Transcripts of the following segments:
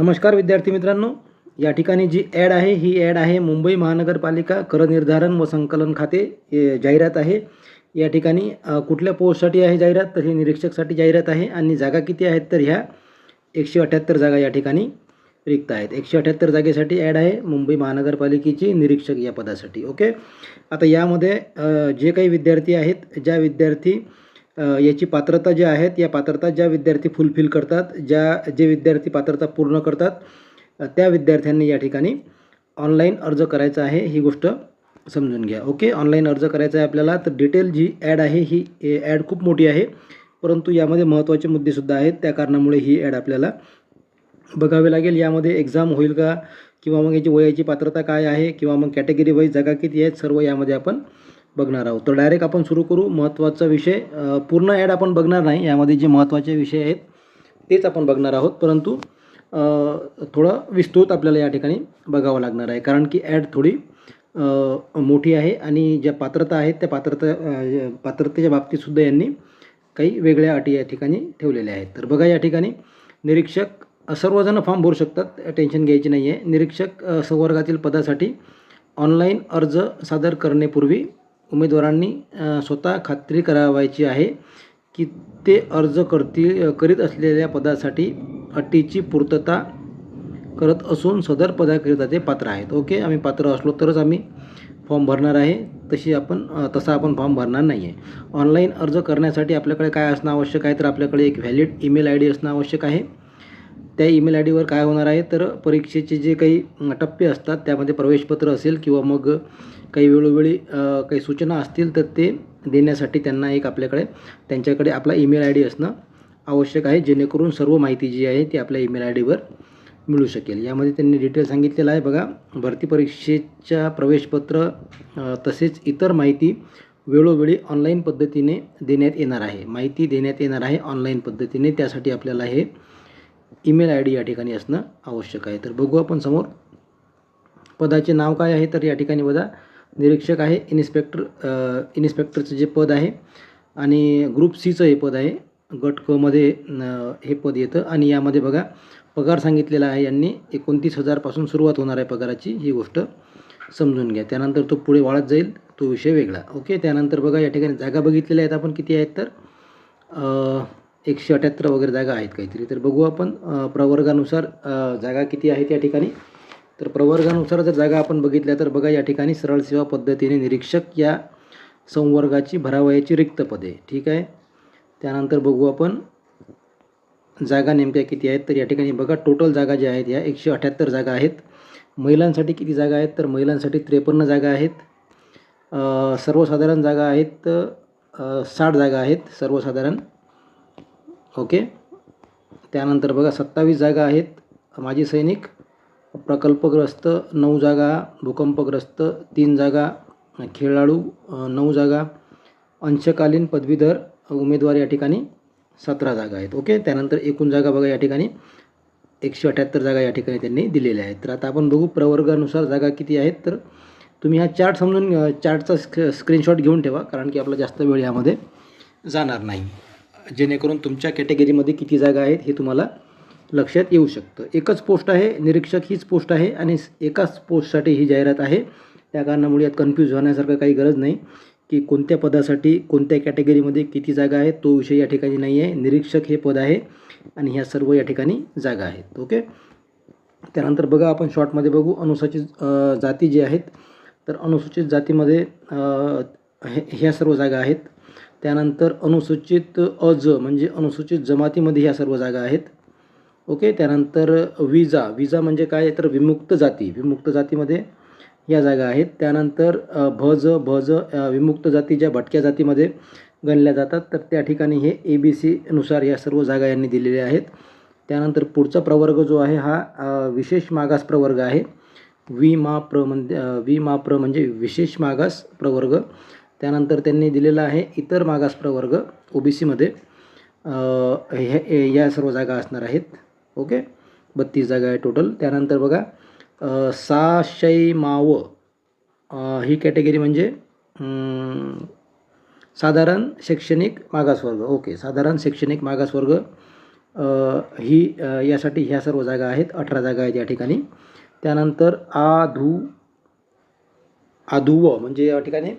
नमस्कार विद्यार्थी मित्रांनो. या ठिकाणी जी ॲड आहे ही ॲड आहे मुंबई महानगरपालिका कर निर्धारण व संकलन खाते जाहिरात आहे. या ठिकाणी कुठल्या पोस्टसाठी आहे जाहिरात तर हे निरीक्षकसाठी जाहिरात आहे आणि जागा किती आहेत तर ह्या एकशे अठ्ठ्याहत्तर जागा या ठिकाणी रिक्त आहेत. एकशे अठ्ठ्याहत्तर जागेसाठी ॲड आहे मुंबई महानगरपालिकेची निरीक्षक या पदासाठी. ओके? आता यामध्ये जे काही विद्यार्थी आहेत ज्या विद्यार्थी याची पात्रता ज्या आहेत या पात्रता ज्या विद्यार्थी फुलफिल करतात ज्या जे विद्यार्थी पात्रता पूर्ण करतात त्या विद्यार्थ्यांनी या ठिकाणी ऑनलाईन अर्ज करायचा आहे ही गोष्ट समजून घ्या. ओके ऑनलाईन अर्ज करायचा आहे आपल्याला तर डिटेल जी ॲड आहे ही ॲड खूप मोठी आहे परंतु यामध्ये महत्त्वाचे मुद्देसुद्धा आहेत त्या कारणामुळे ही ॲड आपल्याला बघावी लागेल. यामध्ये एक्झाम होईल का किंवा मग याची वयाची पात्रता काय आहे किंवा मग कॅटेगरी वाईज जागा किती आहेत सर्व यामध्ये आपण बघणार आहोत. तर डायरेक्ट आपण सुरू करू. महत्त्वाचा विषय पूर्ण ॲड आपण बघणार नाही. यामध्ये जे महत्त्वाचे विषय आहेत तेच आपण बघणार आहोत. परंतु थोडं विस्तृत आपल्याला या ठिकाणी बघावं लागणार आहे. कारण की ॲड थोडी मोठी आहे आणि ज्या पात्रता आहेत त्या पात्रता पात्रतेच्या बाबतीतसुद्धा यांनी काही वेगळ्या अटी या ठिकाणी ठेवलेल्या आहेत. तर बघा या ठिकाणी निरीक्षक सर्वजण फॉर्म भरू शकतात. टेन्शन घ्यायची नाही आहे निरीक्षक संवर्गातील पदासाठी ऑनलाईन अर्ज सादर करण्यापूर्वी उमेदवारांनी स्वतः खात्री करावायची आहे की ते अर्ज करतील करीत असलेल्या पदासाठी अटीची पूर्तता करत असून सदर पदाकरिता ते पात्र आहेत. ओके आम्ही पात्र असलो तरच आम्ही फॉर्म भरणार आहे. तशी आपण तसा आपण फॉर्म भरणार नाही आहे ऑनलाईन अर्ज करण्यासाठी आपल्याकडे काय असणं आवश्यक आहे? तर आपल्याकडे एक व्हॅलिड ईमेल आय डी असणं आवश्यक आहे. त्या ईमेल आय डीवर काय होणार आहे तर परीक्षेचे जे काही टप्पे असतात त्यामध्ये प्रवेशपत्र असेल किंवा मग काही वेळोवेळी काही सूचना असतील तर ते देण्यासाठी त्यांना एक आपल्याकडे त्यांच्याकडे आपला ईमेल आय डी असणं आवश्यक आहे जेणेकरून सर्व माहिती जी आहे ती आपल्या ईमेल आय डीवर मिळू शकेल. यामध्ये त्यांनी डिटेल सांगितलेलं आहे बघा भरती परीक्षेच्या प्रवेशपत्र तसेच इतर माहिती वेळोवेळी ऑनलाईन पद्धतीने देण्यात येणार आहे. माहिती देण्यात येणार आहे ऑनलाईन पद्धतीने त्यासाठी आपल्याला हे ईमेल आय डी या ठिकाणी असणं आवश्यक आहे. तर बघू आपण समोर. पदाचे नाव काय आहे तर या ठिकाणी बघा. निरीक्षक आहे इन्स्पेक्टर इन्स्पेक्टरचं जे पद आहे आणि ग्रुप सीचं हे पद आहे. गट कमध्ये हे पद येतं आणि यामध्ये बघा. पगार सांगितलेला आहे यांनी. एकोणतीस हजारपासून सुरुवात होणार आहे पगाराची ही गोष्ट समजून घ्या. त्यानंतर तो पुढे वाढत जाईल तो विषय वेगळा. ओके? त्यानंतर बघा या ठिकाणी जागा बघितलेल्या आहेत आपण किती आहेत तर? एकशे अठ्याहत्तर वगैरे जागा आहेत काहीतरी. तर बघू आपण प्रवर्गानुसार जागा किती आहेत या ठिकाणी. तर प्रवर्गानुसार जर जागा आपण बघितल्या तर बघा या ठिकाणी सरळ सेवा पद्धतीने निरीक्षक या संवर्गाची भरावयाची रिक्त पदे. ठीक आहे? त्यानंतर बघू आपण जागा नेमक्या किती आहेत? तर या ठिकाणी बघा टोटल जागा ज्या आहेत या एकशे अठ्याहत्तर जागा आहेत. महिलांसाठी किती जागा आहेत? तर महिलांसाठी त्रेपन्न जागा आहेत. सर्वसाधारण जागा आहेत साठ जागा आहेत सर्वसाधारण. ओके? त्यानंतर बघा सत्तावीस जागा आहेत माजी सैनिक प्रकल्पग्रस्त नऊ जागा भूकंपग्रस्त तीन जागा खेळाडू नऊ जागा अंशकालीन पदवीधर उमेदवार या ठिकाणी सतरा जागा आहेत. ओके? त्यानंतर एकूण जागा बघा या ठिकाणी एकशे अठ्याहत्तर जागा या ठिकाणी त्यांनी दिलेल्या आहेत. तर आता आपण बघू प्रवर्गानुसार जागा किती आहेत. तर तुम्ही हा चार्ट समजून चार्टचा स्क स्क्रीनशॉट घेऊन ठेवा कारण की आपला जास्त वेळ यामध्ये जाणार नाही. जेणेकरून तुमच्या कॅटेगरीमध्ये किती जागा आहेत हे तुम्हाला लक्षात येऊ शकतं. एकच पोस्ट आहे निरीक्षक हीच पोस्ट आहे आणि एकाच पोस्टसाठी ही जाहिरात आहे. त्या कारणामुळे यात कन्फ्यूज होण्यासारखं काही गरज नाही की कोणत्या पदासाठी कोणत्या कॅटेगरीमध्ये किती जागा आहेत तो विषय या ठिकाणी नाही आहे. निरीक्षक हे पद आहे आणि ह्या सर्व या ठिकाणी जागा आहेत. ओके? त्यानंतर बघा आपण शॉर्टमध्ये बघू. अनुसूचित जाती जी आहेत तर अनुसूचित जातीमध्ये हे ह्या सर्व जागा आहेत. त्यानंतर अनुसूचित अज म्हणजे अनुसूचित जमातीमध्ये ह्या सर्व जागा आहेत. ओके त्यानंतर विजा. विजा म्हणजे काय? तर विमुक्त जाती. विमुक्त जातीमध्ये या जागा आहेत. त्यानंतर भज भज विमुक्त जाती ज्या भटक्या जातीमध्ये गणल्या जातात तर त्या ठिकाणी हे ए बी सीनुसार या सर्व जागा यांनी दिलेल्या आहेत. त्यानंतर पुढचा प्रवर्ग जो आहे हा विशेष मागास प्रवर्ग आहे. वी मा प्र म्हणजे अ, वी मा प्र म्हणजे विशेष मागास प्रवर्ग. त्यानंतर त्यांनी दिलेला आहे इतर मागास प्रवर्ग ओ बी सीमध्ये हे या सर्व जागा असणार आहेत. ओके? बत्तीस जागा आहे टोटल त्यानंतर बघा अ, माव. ही कॅटेगरी म्हणजे साधारण शैक्षणिक मागासवर्ग. ओके साधारण शैक्षणिक मागासवर्ग. ही यासाठी ह्या सर्व जागा आहेत. अठरा जागा आहेत या ठिकाणी. त्यानंतर आधू आधुव म्हणजे या ठिकाणी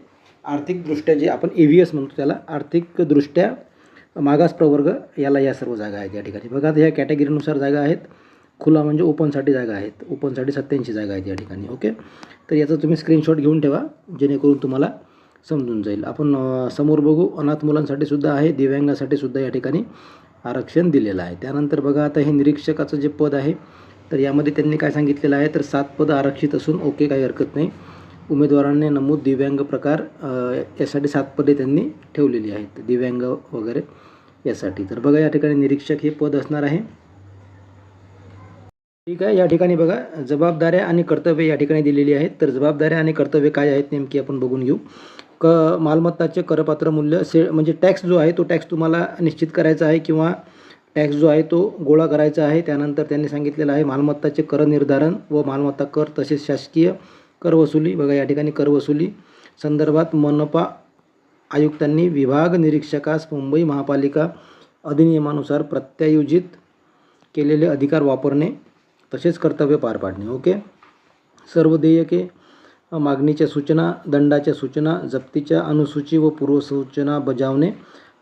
आर्थिकदृष्ट्या जे आपण ए व्ही एस म्हणतो त्याला आर्थिकदृष्ट्या मागास प्रवर्ग याला या सर्व जागा आहेत या ठिकाणी. बघा आता ह्या कॅटेगरीनुसार जागा आहेत. खुला म्हणजे ओपनसाठी जागा आहेत. ओपनसाठी सत्याऐंशी जागा आहेत या ठिकाणी ओके? तर याचा तुम्ही स्क्रीनशॉट घेऊन ठेवा जेणेकरून तुम्हाला समजून जाईल. आपण समोर बघू अनाथ मुलांसाठी सुद्धा आहे दिव्यांगासाठी सुद्धा या ठिकाणी आरक्षण दिलेलं आहे. त्यानंतर बघा आता हे निरीक्षकाचं जे पद आहे तर यामध्ये त्यांनी काय सांगितलेलं आहे तर सात पदं आरक्षित असून ओके काही हरकत नाही. उमेदवारांनी नमूद दिव्यांग प्रकार यासाठी सात पदे त्यांनी ठेवलेली आहेत दिव्यांग वगैरे यासाठी. तर बघा या ठिकाणी निरीक्षक हे पद असणार आहे. ठीक आहे या ठिकाणी बघा जबाबदाऱ्या आणि कर्तव्य या ठिकाणी दिलेली आहेत. तर जबाबदाऱ्या आणि कर्तव्य काय आहेत नेमकी आपण बघून घेऊ. क मालमत्ताचे करपात्र मूल्य से म्हणजे टॅक्स जो आहे तो टॅक्स तुम्हाला निश्चित करायचा आहे किंवा टॅक्स जो आहे तो गोळा करायचा आहे. त्यानंतर त्यांनी सांगितलेलं आहे मालमत्ताचे कर निर्धारण व मालमत्ता कर तसेच शासकीय कर वसुली बघा या ठिकाणी कर वसुली संदर्भात मनपा आयुक्तांनी विभाग निरीक्षकास मुंबई महापालिका अधिनियमानुसार प्रत्यायोजित केलेले अधिकार वापरणे तसेच कर्तव्य पार पाडणे. ओके? सर्व देयके मागणीच्या सूचना दंडाच्या सूचना जप्तीच्या अनुसूची व पूर्वसूचना बजावणे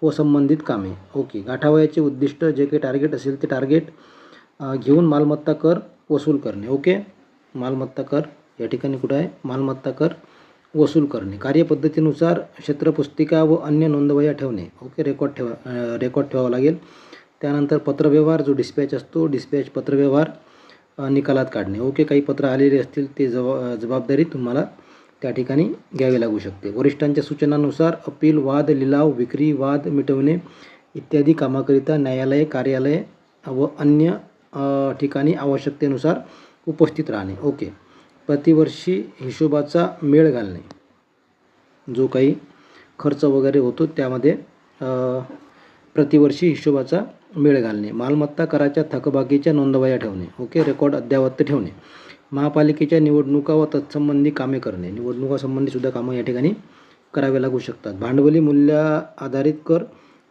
व संबंधित कामे. ओके? गाठावयाचे उद्दिष्ट जे काही टार्गेट असेल ते टार्गेट घेऊन मालमत्ता कर वसूल करणे. ओके? मालमत्ता कर या ठिकाणी कुठं आहे? मालमत्ता कर वसूल करणे. कार्यपद्धतीनुसार क्षेत्रपुस्तिका व अन्य नोंदवह्या ठेवणे. ओके रेकॉर्ड ठेवा रेकॉर्ड ठेवावा लागेल. त्यानंतर पत्रव्यवहार जो डिस्पॅच असतो डिस्पॅच पत्रव्यवहार निकालात काढणे. ओके काही पत्र आलेले असतील ते जबा जबाबदारी तुम्हाला त्या ठिकाणी घ्यावी लागू शकते. वरिष्ठांच्या सूचनानुसार अपील वाद लिलाव विक्री वाद मिटवणे इत्यादी कामाकरिता न्यायालय कार्यालय व अन्य ठिकाणी आवश्यकतेनुसार उपस्थित राहणे. ओके. प्रतिवर्षी हिशोबाचा मेळ घालणे. जो काही खर्च वगैरे होतो त्यामध्ये प्रतिवर्षी हिशोबाचा मेळ घालणे. मालमत्ता कराच्या थकबाकीच्या नोंदवया ठेवणे. ओके? रेकॉर्ड अद्ययावत ठेवणे. महापालिकेच्या निवडणुका व तत्संबंधी कामे करणे. निवडणुकासंबंधीसुद्धा कामं या ठिकाणी करावे लागू शकतात. भांडवली मूल्या आधारित कर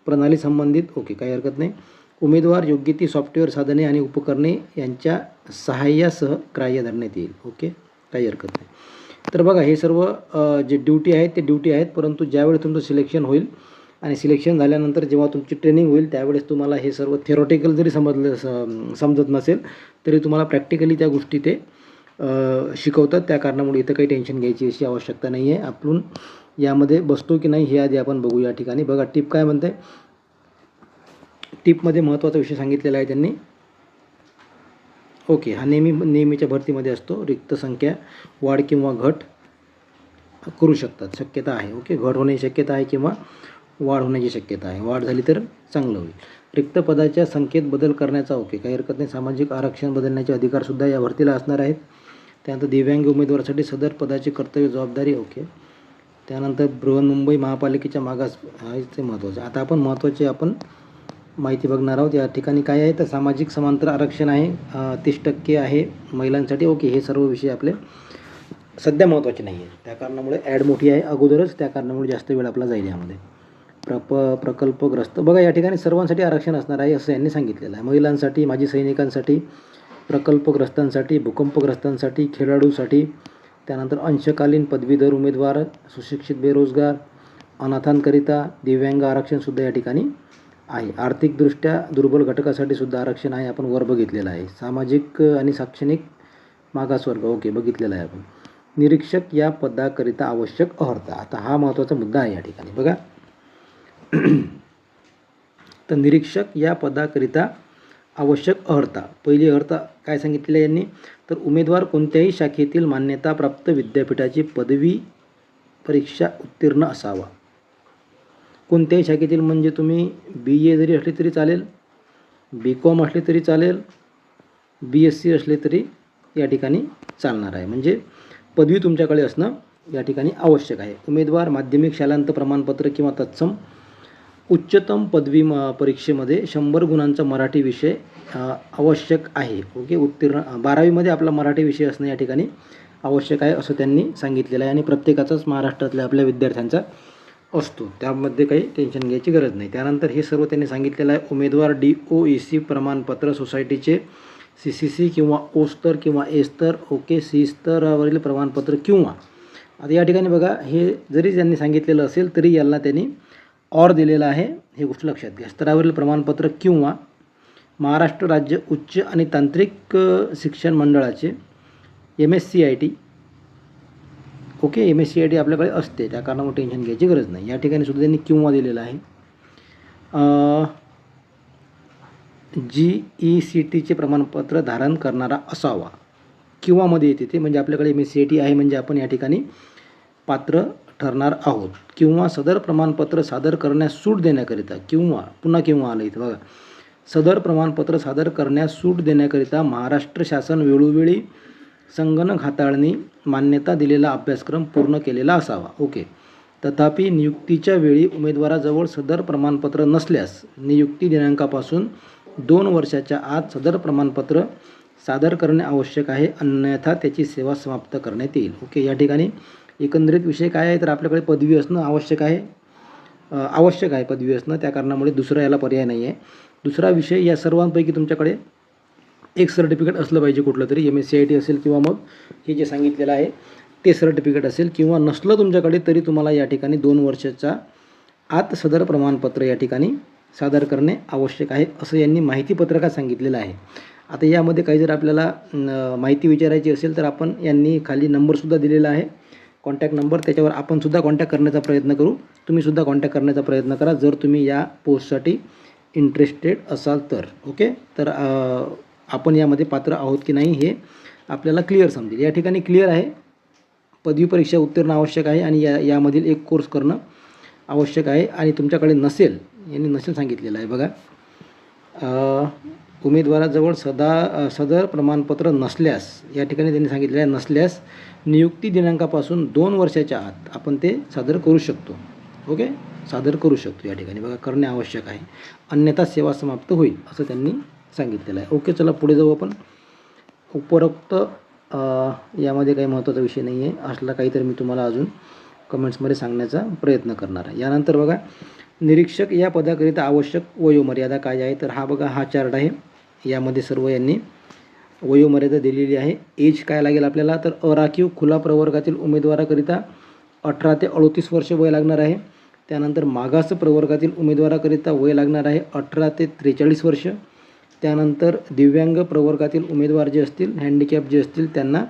प्रणाली संबंधित ओके काही हरकत नाही. उमेदवार योग्य ती सॉफ्टवेअर साधने आणि उपकरणे यांच्या सहाय्यासह ग्राह्य धरण्यात येईल. ओके? काही हरकत नाही. तर बघा हे सर्व जे ड्युटी आहेत ते ड्युटी आहेत परंतु ज्यावेळेस तुमचं सिलेक्शन होईल आणि सिलेक्शन झाल्यानंतर जेव्हा तुमची ट्रेनिंग होईल त्यावेळेस तुम्हाला हे सर्व थेरॉटिकल जरी समजलं स- समजत नसेल तरी तुम्हाला प्रॅक्टिकली त्या गोष्टी ते शिकवतात. त्या कारणामुळे इथं काही टेन्शन घ्यायची अशी आवश्यकता नाही आहे आपण यामध्ये बसतो की नाही हे आधी आपण बघू या ठिकाणी. बघा टिप काय म्हणते टिपमध्ये महत्त्वाचा विषय सांगितलेला आहे त्यांनी. ओके हा नेहमी नेहमीच्या भरतीमध्ये असतो. रिक्त संख्या वाढ किंवा घट करू शकतात. शक्यता आहे. ओके घट होण्याची शक्यता आहे किंवा वाढ होण्याची शक्यता आहे. वाढ झाली तर चांगलं होईल. रिक्त पदाच्या संख्येत बदल करण्याचा ओके काही हरकत नाही. सामाजिक आरक्षण बदलण्याचे अधिकारसुद्धा या भरतीला असणार आहेत. त्यानंतर दिव्यांग उमेदवारासाठी सदर पदाची कर्तव्य जबाबदारी ओके. त्यानंतर बृहन्मुंबई महापालिकेच्या मागास हे महत्त्वाचे आता आपण महत्त्वाचे आपण माहिती बघणार आहोत. या ठिकाणी काय आहे? तर सामाजिक समांतर आरक्षण आहे. तीस टक्के आहे महिलांसाठी. ओके हे सर्व विषय आपले सध्या महत्त्वाचे नाही आहे त्या कारणामुळे ॲड मोठी आहे. अगोदरच त्या कारणामुळे जास्त वेळ आपला जाईल यामध्ये. प्रप प्रकल्पग्रस्त. बघा या ठिकाणी सर्वांसाठी आरक्षण असणार आहे असं यांनी सांगितलेलं आहे. महिलांसाठी माजी सैनिकांसाठी प्रकल्पग्रस्तांसाठी भूकंपग्रस्तांसाठी खेळाडूसाठी त्यानंतर अंशकालीन पदवीधर उमेदवार सुशिक्षित बेरोजगार अनाथांकरिता दिव्यांग आरक्षणसुद्धा या ठिकाणी आहे. आर्थिकदृष्ट्या दुर्बल घटकासाठी सुद्धा आरक्षण आहे. आपण वर बघितलेलं आहे. सामाजिक आणि शैक्षणिक मागासवर्ग ओके बघितलेला आहे आपण. निरीक्षक या पदाकरिता आवश्यक अर्हता. आता हा महत्त्वाचा मुद्दा आहे या ठिकाणी. बघा. तर निरीक्षक या पदाकरिता आवश्यक अर्हता. पहिली अर्हता काय सांगितलेली आहे यांनी? तर उमेदवार कोणत्याही शाखेतील मान्यताप्राप्त विद्यापीठाची पदवी परीक्षा उत्तीर्ण असावा. कोणत्याही शाखेतील म्हणजे तुम्ही बी ए जरी असले तरी चालेल बी कॉम असले तरी चालेल बी एस सी असले तरी या ठिकाणी चालणार आहे. म्हणजे पदवी तुमच्याकडे असणं या ठिकाणी आवश्यक आहे. उमेदवार माध्यमिक शालांत प्रमाणपत्र किंवा तत्सम उच्चतम पदवी म परीक्षेमध्ये शंभर गुणांचा मराठी विषय आवश्यक आहे. ओके? उत्तीर्ण बारावीमध्ये आपला मराठी विषय असणं या ठिकाणी आवश्यक आहे असं त्यांनी सांगितलेलं आहे. आणि प्रत्येकाचाच महाराष्ट्रातल्या आपल्या विद्यार्थ्यांचा असतो. त्यामध्ये काही टेन्शन घ्यायची गरज नाही. त्यानंतर हे सर्व त्यांनी सांगितलेलं आहे. उमेदवार डी ओ ई सी प्रमाणपत्र सोसायटीचे सी सी सी किंवा ओ स्तर किंवा ए स्तर ओके सी स्तरावरील प्रमाणपत्र किंवा आता या ठिकाणी बघा हे जरी त्यांनी सांगितलेलं असेल तरी यांना त्यांनी ऑर दिलेलं आहे. हे गोष्ट लक्षात घ्या. स्तरावरील प्रमाणपत्र किंवा महाराष्ट्र राज्य उच्च आणि तांत्रिक शिक्षण मंडळाचे M S C I T okay M S C I T आपल्याकडे असते त्या कारणामुळे टेन्शन घ्यायची गरज नाही. या ठिकाणी सुद्धा त्यांनी किंवा दिलेलं आहे. जी ई सी टीचे प्रमाणपत्र धारण करणारा असावा किंवामध्ये येते ते म्हणजे आपल्याकडे M S C I T आहे म्हणजे आपण या ठिकाणी पात्र ठरणार आहोत. किंवा सदर प्रमाणपत्र सादर करण्यास सूट देण्याकरिता किंवा पुन्हा किंवा आलं इथं बघा. सदर प्रमाणपत्र सादर करण्यास सूट देण्याकरिता महाराष्ट्र शासन वेळोवेळी संगणक हाताळणी मान्यता दिलेला अभ्यासक्रम पूर्ण केलेला असावा. ओके. तथापि नियुक्तीच्या वेळी उमेदवाराजवळ सदर प्रमाणपत्र नसल्यास नियुक्ती दिनांकापासून दोन वर्षाच्या आत सदर प्रमाणपत्र सादर करणे आवश्यक आहे. अन्यथा त्याची सेवा समाप्त करण्यात येईल. ओके. या ठिकाणी एकंदरीत विषय काय आहे? तर आपल्याकडे पदवी असणं आवश्यक आहे. आवश्यक आहे पदवी असणं. त्या कारणामुळे दुसरा याला पर्याय नाही आहे दुसरा विषय या सर्वांपैकी तुमच्याकडे एक सर्टिफिकेट असलं पाहिजे कुठलं तरी M S C I T असेल किंवा मग हे जे सांगितलेलं आहे ते सर्टिफिकेट असेल किंवा नसलं तुमच्याकडे तरी तुम्हाला या ठिकाणी दोन वर्षाच्या आत सदर प्रमाणपत्र या ठिकाणी सादर करणे आवश्यक आहे असं यांनी माहिती पत्रकात सांगितलेलं आहे. आता यामध्ये काही जर आपल्याला माहिती विचारायची असेल तर आपण यांनी खाली नंबरसुद्धा दिलेला आहे. कॉन्टॅक्ट नंबर त्याच्यावर आपणसुद्धा कॉन्टॅक्ट करण्याचा प्रयत्न करू. तुम्हीसुद्धा कॉन्टॅक्ट करण्याचा प्रयत्न करा जर तुम्ही या पोस्टसाठी इंटरेस्टेड असाल तर. ओके तर आपण यामध्ये पात्र आहोत की नाही हे आपल्याला क्लिअर समजेल. या ठिकाणी क्लिअर आहे. पदवी परीक्षा उत्तीर्ण आवश्यक आहे आणि या यामधील एक कोर्स करणं आवश्यक आहे आणि तुमच्याकडे नसेल यांनी नसेल सांगितलेलं आहे बघा. उमेदवाराजवळ सदा सदर प्रमाणपत्र नसल्यास या ठिकाणी त्यांनी सांगितलेलं आहे नसल्यास नियुक्ती दिनांकापासून दोन वर्षाच्या आत आपण ते सादर करू शकतो. ओके? सादर करू शकतो या ठिकाणी. बघा करणे आवश्यक आहे. अन्यथा सेवा समाप्त होईल असं त्यांनी सांगितलेलं आहे. ओके चला पुढे जाऊ आपण. उपरोक्त यामध्ये काही महत्त्वाचा विषय नाही आहे. असला काहीतरी मी तुम्हाला अजून कमेंट्समध्ये सांगण्याचा प्रयत्न करणार आहे. यानंतर बघा निरीक्षक या पदाकरिता आवश्यक वयोमर्यादा काय आहे? तर हा बघा हा चार्ट आहे. यामध्ये सर्व यांनी वयोमर्यादा दिलेली आहे. एज काय लागेल आपल्याला? तर अराखीव खुला प्रवर्गातील उमेदवाराकरिता अठरा ते अडतीस वर्ष वय लागणार आहे. त्यानंतर मागास प्रवर्गातील उमेदवाराकरिता वय लागणार आहे अठरा ते त्रेचाळीस वर्ष. त्यानंतर दिव्यांग प्रवर्गातील उमेदवार जे असतील हँडिकॅप जे असतील त्यांना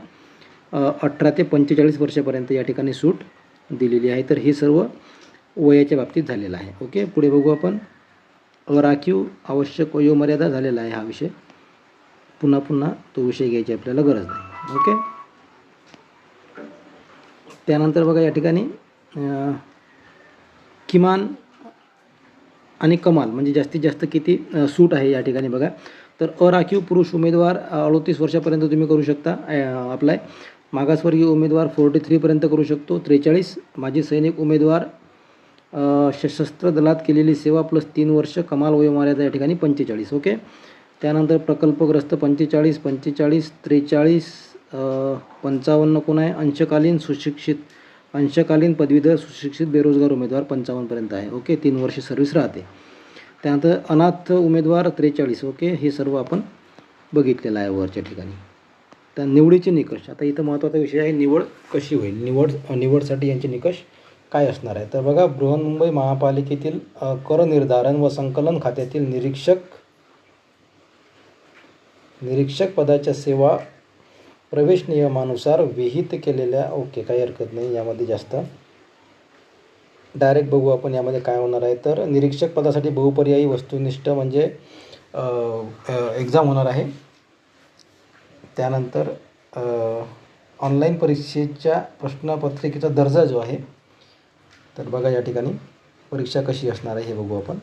अठरा ते पंचेचाळीस वर्षापर्यंत या ठिकाणी सूट दिलेली आहे. तर हे सर्व वयाच्या बाबतीत झालेलं आहे. ओके? पुढे बघू आपण. राखीव आवश्यक वयोमर्यादा झालेला आहे हा विषय. पुन्हा पुन्हा तो विषय घ्यायची आपल्याला गरज नाही. ओके? त्यानंतर बघा या ठिकाणी किमान आणि कमाल म्हणजे जास्तीत जास्त किती सूट आहे या ठिकाणी बघा. तर अराखीव पुरुष उमेदवार अडतीस वर्षापर्यंत तुम्ही करू शकता अप्लाय मागासवर्गीय उमेदवार फोर्टी थ्रीपर्यंत करू शकतो. त्रेचाळीस माजी सैनिक उमेदवार सशस्त्र दलात केलेली सेवा प्लस तीन वर्ष कमाल वयोमर्यादा या ठिकाणी पंचेचाळीस ओके त्यानंतर प्रकल्पग्रस्त पंचेचाळीस पंचेचाळीस त्रेचाळीस पंचावन्न कोण आहे? अंशकालीन सुशिक्षित अंशकालीन पदवीधर सुशिक्षित बेरोजगार उमेदवार पंचावन्नपर्यंत आहे. ओके तीन वर्ष सर्व्हिस राहते. त्यानंतर अनाथ उमेदवार त्रेचाळीस ओके हे सर्व आपण बघितलेलं आहे वरच्या ठिकाणी. तर निवडीचे निकष आता इथं महत्त्वाचा विषय आहे निवड कशी होईल? निवड निवडसाठी यांचे निकष काय असणार आहे? तर बघा बृहन्मुंबई महापालिकेतील कर निर्धारण व संकलन खात्यातील निरीक्षक निरीक्षक पदाच्या सेवा प्रवेश नियमानुसार विहित केलेल्या ओके काही हरकत नाही यामध्ये जास्त. डायरेक्ट बघू आपण यामध्ये काय होणार आहे. तर निरीक्षक पदासाठी बहुपर्यायी वस्तुनिष्ठ म्हणजे एक्झाम होणार आहे. त्यानंतर ऑनलाईन परीक्षेच्या प्रश्नपत्रिकेचा दर्जा जो आहे तर बघा या ठिकाणी परीक्षा कशी असणार आहे हे बघू आपण.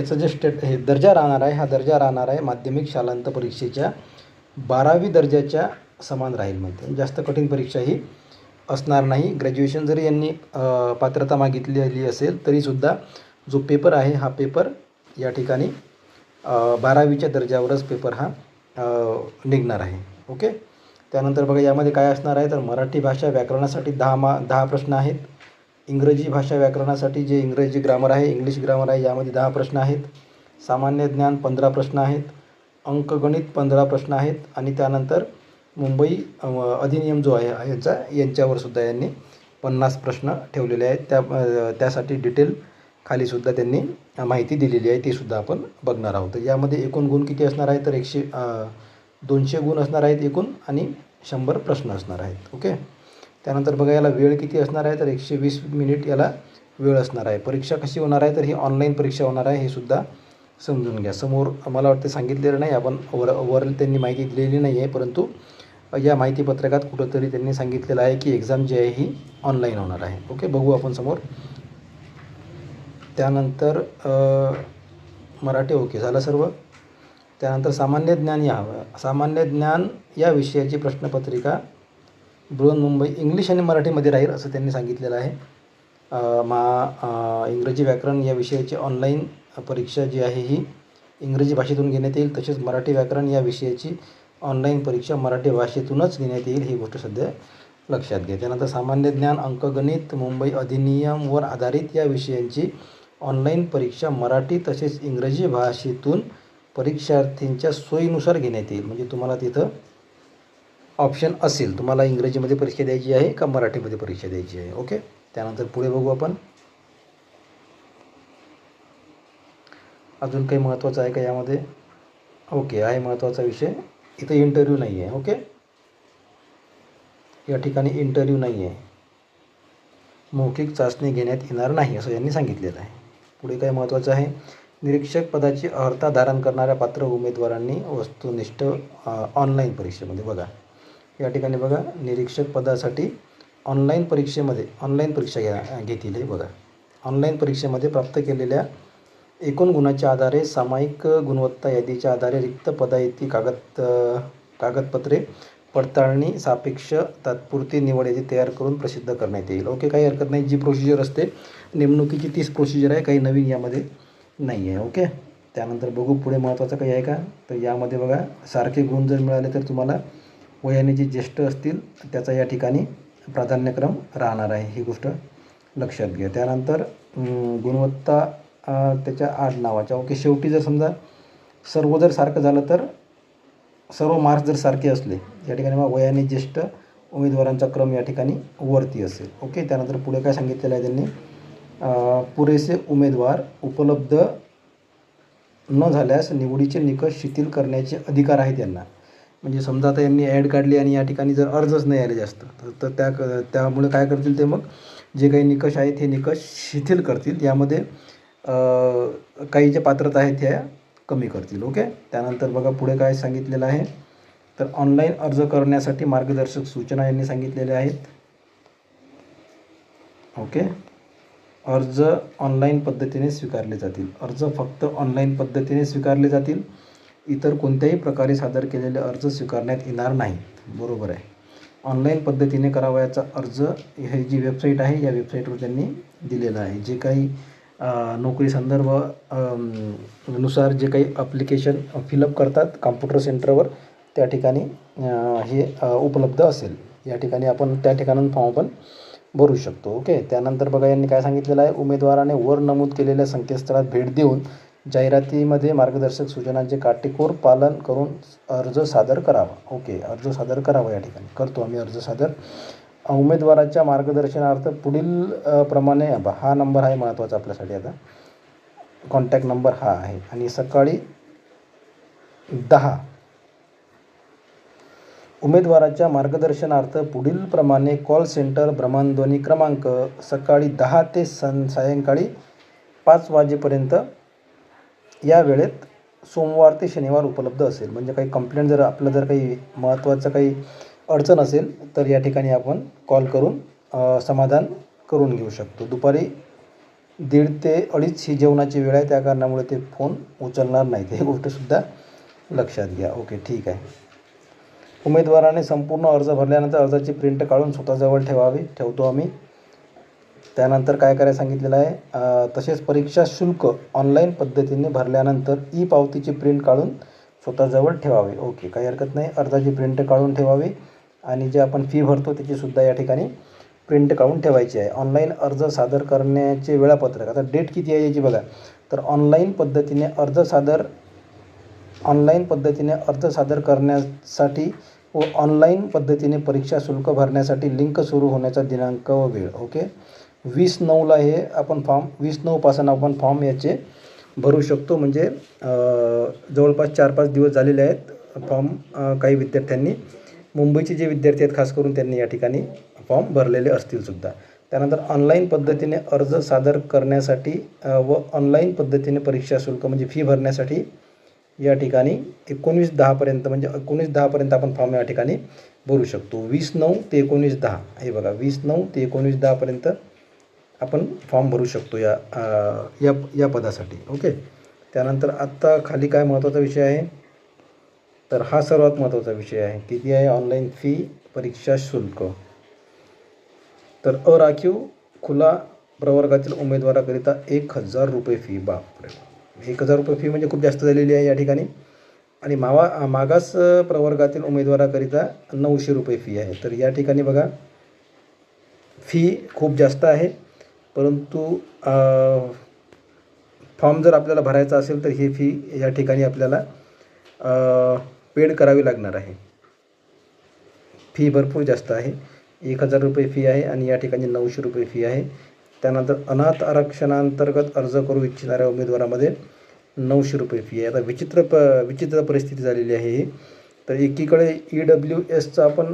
याचं जे स्टेट हे दर्जा राहणार आहे हा दर्जा राहणार आहे माध्यमिक शालांत परीक्षेच्या बारावी दर्जाच्या समान राहील म्हणते. जास्त कठीण परीक्षा ही असणार नाही. ग्रॅज्युएशन जरी यांनी पात्रता मागितलेली असेल तरीसुद्धा जो पेपर आहे हा पेपर या ठिकाणी बारावीच्या दर्जावरच पेपर हा निघणार आहे. ओके त्यानंतर बघा यामध्ये काय असणार आहे? तर मराठी भाषा व्याकरणासाठी दहा मा दहा प्रश्न आहेत. इंग्रजी भाषा व्याकरणासाठी जे इंग्रजी ग्रामर आहे इंग्लिश ग्रामर आहे यामध्ये दहा प्रश्न आहेत. सामान्य ज्ञान पंधरा प्रश्न आहेत. अंकगणित पंधरा प्रश्न आहेत. आणि त्यानंतर मुंबई अधिनियम जो आहे यांचा यांच्यावर सुद्धा यांनी पन्नास प्रश्न ठेवलेले आहेत. त्या त्यासाठी डिटेल खालीसुद्धा त्यांनी माहिती दिलेली आहे. ती सुद्धा आपण बघणार आहोत. तर यामध्ये एकूण गुण किती असणार आहे तर एकशे दोनशे गुण असणार आहेत एकूण आणि शंभर प्रश्न असणार आहेत. ओके? त्यानंतर बघा याला वेळ किती असणार आहे? तर एकशे वीस मिनिट याला वेळ असणार आहे. परीक्षा कशी होणार आहे? तर ही ऑनलाईन परीक्षा होणार आहे हे सुद्धा समजून घ्या. समोर मला वाटतं सांगितलेलं नाही आपण वर वर त्यांनी माहिती दिलेली नाही आहे परंतु या माहितीपत्रकात कुठंतरी त्यांनी सांगितलेलं आहे की एक्झाम जी आहे ही ऑनलाईन होणार आहे. ओके बघू आपण समोर. त्यानंतर मराठी ओके झालं सर्व. त्यानंतर सामान्य ज्ञान या सामान्य ज्ञान या विषयाची प्रश्नपत्रिका बृहन्मुंबई इंग्लिश आणि मराठीमध्ये राहील असं त्यांनी सांगितलेलं आहे. मा इंग्रजी व्याकरण या विषयाची ऑनलाईन परीक्षा जी आहे ही इंग्रजी भाषेतून घेण्यात येईल तसेच मराठी व्याकरण या विषयाची ऑनलाईन परीक्षा मराठी भाषेतूनच घेण्यात येईल ही गोष्ट सध्या लक्षात घ्या. त्यानंतर सामान्य ज्ञान अंकगणित मुंबई अधिनियमवर आधारित या विषयांची ऑनलाईन परीक्षा मराठी तसेच इंग्रजी भाषेतून परीक्षार्थींच्या सोयीनुसार घेण्यात येईल. म्हणजे तुम्हाला तिथं ऑप्शन असेल तुम्हाला इंग्रजीमध्ये परीक्षा द्यायची आहे का मराठीमध्ये परीक्षा द्यायची आहे? ओके त्यानंतर पुढे बघू आपण. अजून काही महत्त्वाचं आहे का यामध्ये? ओके आहे महत्त्वाचा विषय. इथं इंटरव्ह्यू नाही आहे ओके या ठिकाणी इंटरव्ह्यू नाही आहे मौखिक चाचणी घेण्यात येणार नाही असं यांनी सांगितलेलं आहे. पुढे काय महत्त्वाचं आहे? निरीक्षक पदाची अर्हता धारण करणाऱ्या पात्र उमेदवारांनी वस्तुनिष्ठ ऑनलाईन परीक्षेमध्ये बघा. या ठिकाणी बघा निरीक्षक पदासाठी ऑनलाईन परीक्षेमध्ये ऑनलाईन परीक्षा घ्या घेतील हे बघा. ऑनलाईन परीक्षेमध्ये प्राप्त केलेल्या एकूण गुणाच्या आधारे सामायिक गुणवत्ता यादीच्या आधारे रिक्त पदायती कागद कागदपत्रे पडताळणी सापेक्ष तात्पुरती निवड यादी तयार करून प्रसिद्ध करण्यात येईल. ओके काही हरकत नाही. जी प्रोसिजर असते नेमणुकीची तीच प्रोसिजर आहे. काही नवीन यामध्ये नाही आहे. ओके? त्यानंतर बघू पुढे महत्त्वाचं काही आहे का? तर यामध्ये बघा सारखे गुण जर मिळाले तर तुम्हाला वयाने जे ज्येष्ठ असतील त्याचा या ठिकाणी प्राधान्यक्रम राहणार आहे. ही गोष्ट लक्षात घ्या. त्यानंतर गुणवत्ता त्याच्या आठ नावाच्या. ओके शेवटी जर समजा सर्व जर सारखं झालं तर सर्व मार्क्स जर सारखे असले या ठिकाणी मग वयाने ज्येष्ठ उमेदवारांचा क्रम या ठिकाणी वरती असेल. ओके त्यानंतर पुढे काय सांगितलेलं आहे त्यांनी? पुरेसे उमेदवार उपलब्ध न झाल्यास निवडीचे निकष शिथिल करण्याचे अधिकार आहेत त्यांना. म्हणजे समजा आता यांनी ॲड काढली आणि या ठिकाणी जर अर्जच नाही आले जास्त तर- तर त्या त्यामुळे काय करतील ते मग जे काही निकष आहेत हे निकष शिथिल करतील. यामध्ये काही ज्या पात्रता आहेत त्या कमी करतील ओके? त्यानंतर बघा पुढे काय सांगितलेलं आहे. तर ऑनलाईन अर्ज करण्यासाठी मार्गदर्शक सूचना यांनी सांगितलेल्या आहेत. ओके? अर्ज ऑनलाईन पद्धतीने स्वीकारले जातील. अर्ज फक्त ऑनलाईन पद्धतीने स्वीकारले जातील. इतर कोणत्याही प्रकारे सादर केलेले अर्ज स्वीकारण्यात येणार नाहीत बरोबर आहे. ऑनलाईन पद्धतीने करावयाचा अर्ज हे जी वेबसाईट आहे या वेबसाईटवर त्यांनी दिलेलं आहे. जे काही नोकरी संदर्भनुसार जे काही अप्लिकेशन फिलअप करतात कॉम्प्युटर सेंटरवर त्या ठिकाणी हे उपलब्ध असेल. या ठिकाणी आपण त्या ठिकाणून फॉर्म पण भरू शकतो. ओके? त्यानंतर बघा यांनी काय सांगितलेलं आहे? उमेदवाराने वर नमूद केलेल्या संकेतस्थळात भेट देऊन जाहिरातीमध्ये मार्गदर्शक सूचनांचे काटेकोर पालन करून अर्ज सादर करावा. ओके अर्ज सादर करावा या ठिकाणी. करतो आम्ही अर्ज सादर. उमेदवाराच्या मार्गदर्शनार्थ पुढील प्रमाणे बा- हा नंबर आहे महत्त्वाचा आपल्यासाठी आता. कॉन्टॅक्ट नंबर हा आहे. आणि सकाळी दहा. उमेदवाराच्या मार्गदर्शनार्थ पुढील प्रमाणे कॉल सेंटर भ्रमणध्वनी क्रमांक सकाळी दहा ते सं सायंकाळी पाच वाजेपर्यंत या वेळेत सोमवार ते शनिवार उपलब्ध असेल. म्हणजे काही कंप्लेंट जर आपलं जर काही महत्त्वाचं काही अडचण असेल तर या ठिकाणी आपण कॉल करून समाधान करून घेऊ शकतो. दुपारी दीड ते अडीच ही जेवणाची वेळ आहे त्या कारणामुळे ते फोन उचलणार नाहीत हे गोष्टसुद्धा लक्षात घ्या. ओके ठीक आहे. उमेदवाराने संपूर्ण अर्ज भरल्यानंतर अर्जाची प्रिंट काढून स्वतःजवळ ठेवावी. ठेवतो आम्ही. त्यानंतर काय करायला सांगितलेलं आहे? तसेच परीक्षा शुल्क ऑनलाईन पद्धतीने भरल्यानंतर ई पावतीची प्रिंट काढून स्वतःजवळ ठेवावी. ओके काही हरकत नाही. अर्जाची प्रिंट काढून ठेवावी. आणि जे आपण फी भरतो त्याचीसुद्धा या ठिकाणी प्रिंट काढून ठेवायची आहे. ऑनलाईन अर्ज सादर करण्याचे वेळापत्रक. आता डेट किती आहे याची बघा. तर ऑनलाईन पद्धतीने अर्ज सादर ऑनलाईन पद्धतीने अर्ज सादर करण्यासाठी व ऑनलाईन पद्धतीने परीक्षा शुल्क भरण्यासाठी लिंक सुरू होण्याचा दिनांक व वेळ. ओके वीस नऊला हे आपण फॉर्म वीस नऊपासून आपण फॉर्म याचे भरू शकतो. म्हणजे जवळपास चार पाच दिवस झालेले आहेत फॉर्म काही विद्यार्थ्यांनी. मुंबईचे जे विद्यार्थी आहेत खास करून त्यांनी या ठिकाणी फॉर्म भरलेले असतील सुद्धा. त्यानंतर ऑनलाईन पद्धतीने अर्ज सादर करण्यासाठी व ऑनलाईन पद्धतीने परीक्षा शुल्क म्हणजे फी भरण्यासाठी या ठिकाणी एकोणीस दहापर्यंत म्हणजे एकोणीस दहापर्यंत आपण फॉर्म या ठिकाणी भरू शकतो. वीस नऊ ते एकोणीस दहा. हे बघा वीस नऊ ते एकोणीस दहापर्यंत आपण फॉर्म भरू शकतो या या या पदासाठी. ओके? त्यानंतर आत्ता खाली काय महत्त्वाचा विषय आहे? तर हा सर्वात महत्त्वाचा विषय आहे. किती आहे ऑनलाईन फी परीक्षा शुल्क? तर अराखीव खुला प्रवर्गातील उमेदवाराकरिता एक हजार रुपये फी. बापरे! एक हजार रुपये फी म्हणजे खूप जास्त झालेली आहे या ठिकाणी. आणि मावा मागास प्रवर्गातील उमेदवाराकरिता नऊशे रुपये फी आहे. तर या ठिकाणी बघा फी खूप जास्त आहे. परंतु फॉर्म जर आपल्याला भरायचा असेल तर ही फी या ठिकाणी आपल्याला पेड करावी लागणार आहे. फी भरपूर जास्त आहे. एक हजार रुपये फी आहे आणि या ठिकाणी नऊशे रुपये फी आहे. त्यानंतर अनाथ आरक्षणांतर्गत अर्ज करू इच्छिणाऱ्या उमेदवारामध्ये नऊशे रुपये फी आहे. आता विचित्र प विचित्र परिस्थिती झालेली आहे ही. तर एकीकडे ई डब्ल्यू एसचं आपण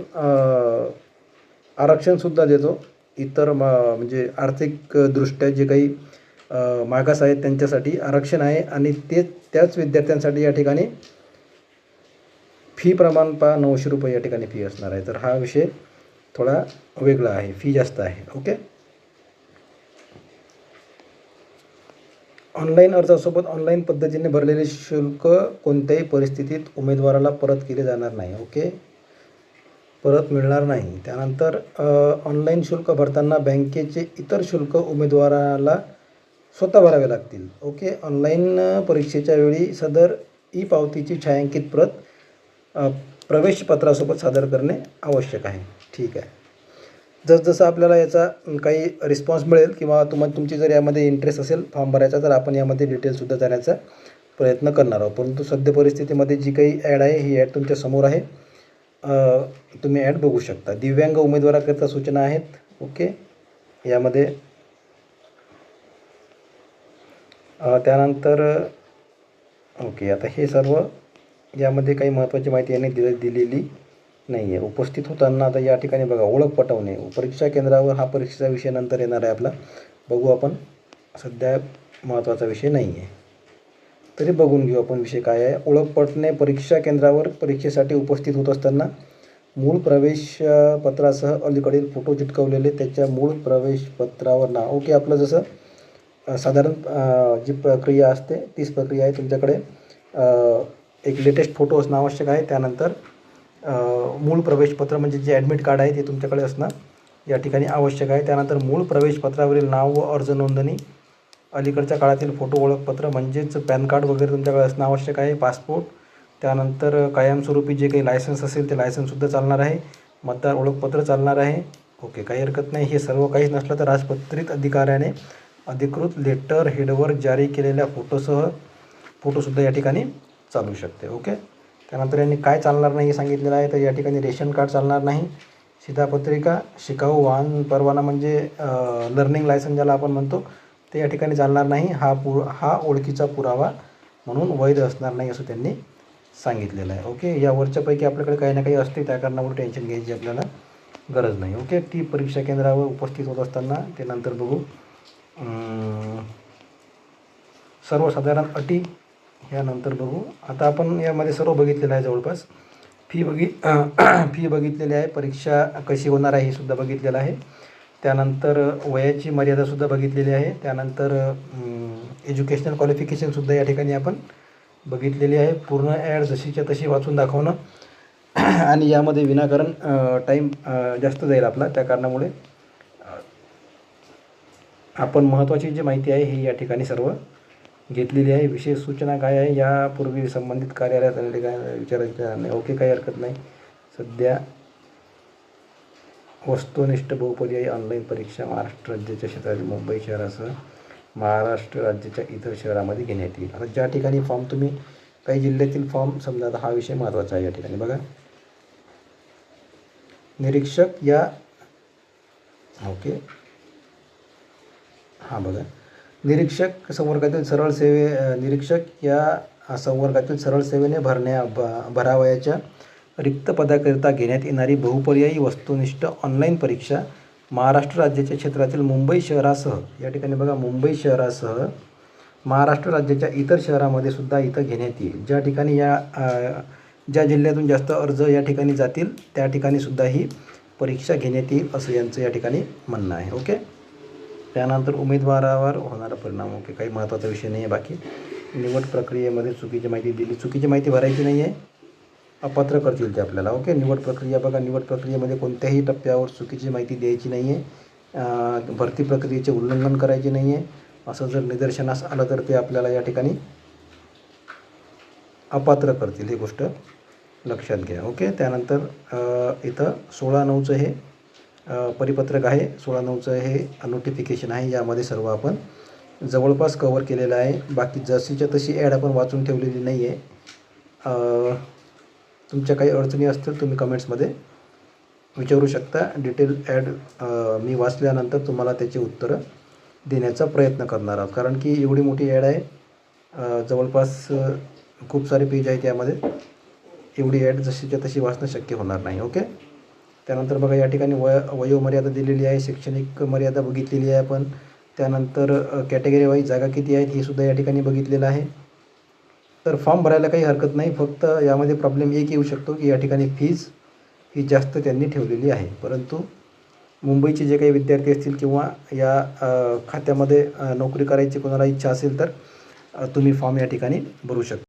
आरक्षणसुद्धा देतो. इतर मा म्हणजे आर्थिकदृष्ट्या जे काही मागास आहेत त्यांच्यासाठी आरक्षण आहे आणि ते त्याच विद्यार्थ्यांसाठी या ठिकाणी फी प्रमाण पा नऊशे रुपये या ठिकाणी फी असणार आहे. तर हा विषय थोडा वेगळा आहे फी जास्त आहे ओके ऑनलाईन अर्जासोबत ऑनलाईन पद्धतीने भरलेले शुल्क कोणत्याही परिस्थितीत उमेदवाराला परत केले जाणार नाही ओके परत मिळणार नाही. त्यानंतर ऑनलाईन शुल्क भरताना बँकेचे इतर शुल्क उमेदवाराला स्वतः भरावे लागतील. ओके? ऑनलाईन परीक्षेच्या वेळी सदर ई पावतीची छायांकित प्रत प्रवेशपत्रासोबत सादर करणे आवश्यक आहे. ठीक आहे. जसजसं आपल्याला याचा काही रिस्पॉन्स मिळेल किंवा तुम्हा तुमची जर यामध्ये इंटरेस्ट असेल फॉर्म भरायचा तर आपण यामध्ये डिटेलसुद्धा जाण्याचा प्रयत्न करणार आहोत. परंतु सद्य परिस्थितीमध्ये जी काही ॲड आहे ही ॲड तुमच्यासमोर आहे. तुम्ही ॲड बघू शकता. दिव्यांग उमेदवाराकरिता सूचना आहेत. ओके? यामध्ये. त्यानंतर ओके आता हे सर्व यामध्ये काही महत्त्वाची माहिती यांनी दिले दिलेली नाही आहे उपस्थित होताना आता या ठिकाणी बघा ओळख पटवणे. परीक्षा केंद्रावर हा परीक्षेचा विषय नंतर येणार आहे आपला. बघू आपण. सध्या महत्त्वाचा विषय नाही आहे तरी बघून घेऊ आपण विषय काय आहे. ओळख पटणे परीक्षा केंद्रावर परीक्षेसाठी उपस्थित होत असताना मूळ प्रवेश पत्रासह अलीकडील फोटो चिटकवलेले त्याच्या मूळ प्रवेश पत्रावर नाव ओके आपलं जसं साधारण जी प्रक्रिया असते तीच प्रक्रिया आहे तुमच्याकडे. एक लेटेस्ट फोटो असणं आवश्यक आहे. त्यानंतर मूळ प्रवेशपत्र म्हणजे जे ॲडमिट कार्ड आहे ते तुमच्याकडे असणं या ठिकाणी आवश्यक आहे. त्यानंतर मूळ प्रवेशपत्रावरील नाव व अर्ज नोंदणी अलीकडच्या काळातील फोटो ओळखपत्र म्हणजेच पॅन कार्ड वगैरे तुमच्याकडे असणं आवश्यक आहे पासपोर्ट. त्यानंतर कायमस्वरूपी जे काही लायसन्स असेल ते लायसन्ससुद्धा चालणार आहे. मतदार ओळखपत्र चालणार आहे. ओके काही हरकत नाही. हे सर्व काहीच नसलं तर राजपत्रित अधिकाऱ्याने अधिकृत लेटर हेडवर जारी केलेल्या फोटोसह फोटोसुद्धा या ठिकाणी चालू शकते. ओके? त्यानंतर यांनी काय चालणार नाही हे सांगितलेलं आहे. तर या ठिकाणी रेशन कार्ड चालणार नाही. शिधापत्रिका शिकाऊ वाहन परवाना म्हणजे लर्निंग लायसन ज्याला आपण म्हणतो ते या ठिकाणी चालणार नाही. हा पु हा ओळखीचा पुरावा म्हणून वैध असणार नाही असं त्यांनी सांगितलेलं आहे. ओके? या वरच्यापैकी आपल्याकडे काही ना काही असते त्या कारणामुळे टेन्शन घ्यायची आपल्याला गरज नाही. ओके? ती परीक्षा केंद्रावर उपस्थित होत असताना ते नंतर बघू. सर्वसाधारण अटी ह्यानंतर बघू. आता आपण यामध्ये सर्व बघितलेलं आहे जवळपास. फी बघि फी बघितलेली आहे. परीक्षा कशी होणार आहे हे सुद्धा बघितलेलं आहे. त्यानंतर वयाची मर्यादासुद्धा बघितलेली आहे. त्यानंतर एज्युकेशनल क्वालिफिकेशनसुद्धा या ठिकाणी आपण बघितलेली आहे. पूर्ण ॲड जशीच्या तशी वाचून दाखवणं आणि यामध्ये विनाकारण टाईम जास्त जाईल आपला. त्या कारणामुळे आपण महत्त्वाची जी माहिती आहे ही या ठिकाणी सर्व घेतलेली आहे. विशेष सूचना काय आहे? यापूर्वी संबंधित कार्यालयात आलेले काय विचारायचं नाही. ओके काही हरकत नाही. सध्या वस्तुनिष्ठ बहुपर्यायी ऑनलाईन परीक्षा महाराष्ट्र राज्याच्या क्षेत्रातील मुंबई शहरासह महाराष्ट्र राज्याच्या इतर शहरामध्ये घेण्यात येईल. आता ज्या ठिकाणी फॉर्म तुम्ही काही जिल्ह्यातील फॉर्म समजा आता हा विषय महत्त्वाचा आहे या ठिकाणी. बघा. निरीक्षक या ओके हां बघा. निरीक्षक संवर्गातील सरळ सेवे निरीक्षक या संवर्गातील सरळ सेवेने भरण्या भ भरावयाच्या रिक्त पदाकरिता घेण्यात येणारी बहुपर्यायी वस्तुनिष्ठ ऑनलाईन परीक्षा महाराष्ट्र राज्याच्या क्षेत्रातील मुंबई शहरासह या ठिकाणी बघा मुंबई शहरासह महाराष्ट्र राज्याच्या इतर शहरामध्ये सुद्धा इथं घेण्यात येईल. ज्या ठिकाणी या ज्या जिल्ह्यातून जास्त अर्ज या ठिकाणी जातील त्या ठिकाणी सुद्धा ही परीक्षा घेण्यात येईल असं यांचं या ठिकाणी म्हणणं आहे. ओके? त्यानंतर उमेदवारावर होणारा परिणाम. ओके काही महत्त्वाचा विषय नाही आहे बाकी. निवड प्रक्रियेमध्ये चुकीची माहिती दिली. चुकीची माहिती भरायची नाही आहे अपात्र करतील ते आपल्याला. ओके? निवड प्रक्रिया बघा. निवड प्रक्रियेमध्ये कोणत्याही टप्प्यावर चुकीची माहिती द्यायची नाही आहे भरती प्रक्रियेचे उल्लंघन करायचे नाही आहे असं जर निदर्शनास आलं तर ते आपल्याला या ठिकाणी अपात्र करतील. ही गोष्ट लक्षात घ्या. ओके? त्यानंतर इथं सोळा नऊचं हे परिपत्रक आहे. सोळा नऊचं हे नोटिफिकेशन आहे. यामध्ये सर्व आपण जवळपास कवर केलेलं आहे. बाकी जशीच्या तशी ॲड आपण वाचून ठेवलेली नाही आहे तुमच्या काही अडचणी असतील तुम्ही कमेंट्समध्ये विचारू शकता. डिटेल ॲड मी वाचल्यानंतर तुम्हाला त्याची उत्तरं देण्याचा प्रयत्न करणार आहोत. कारण की एवढी मोठी ॲड आहे. जवळपास खूप सारे पेज आहेत यामध्ये. एवढी ॲड जशीच्या तशी वाचणं शक्य होणार नाही ओके त्यानंतर बघा या ठिकाणी वय वयोमर्यादा दिलेली आहे शैक्षणिक मर्यादा बघितलेली आहे आपण. त्यानंतर कॅटेगरी वाईज जागा किती आहेत हे सुद्धा या ठिकाणी बघितलेलं आहे. तर फॉर्म भरायला काही हरकत नाही. फक्त यामध्ये प्रॉब्लेम एक येऊ शकतो की या ठिकाणी फीज ही जास्त त्यांनी ठेवलेली आहे. परंतु मुंबईचे जे काही विद्यार्थी असतील किंवा या खात्यामध्ये नोकरी करायची कोणाला इच्छा असेल तर तुम्ही फॉर्म या ठिकाणी भरू शकता.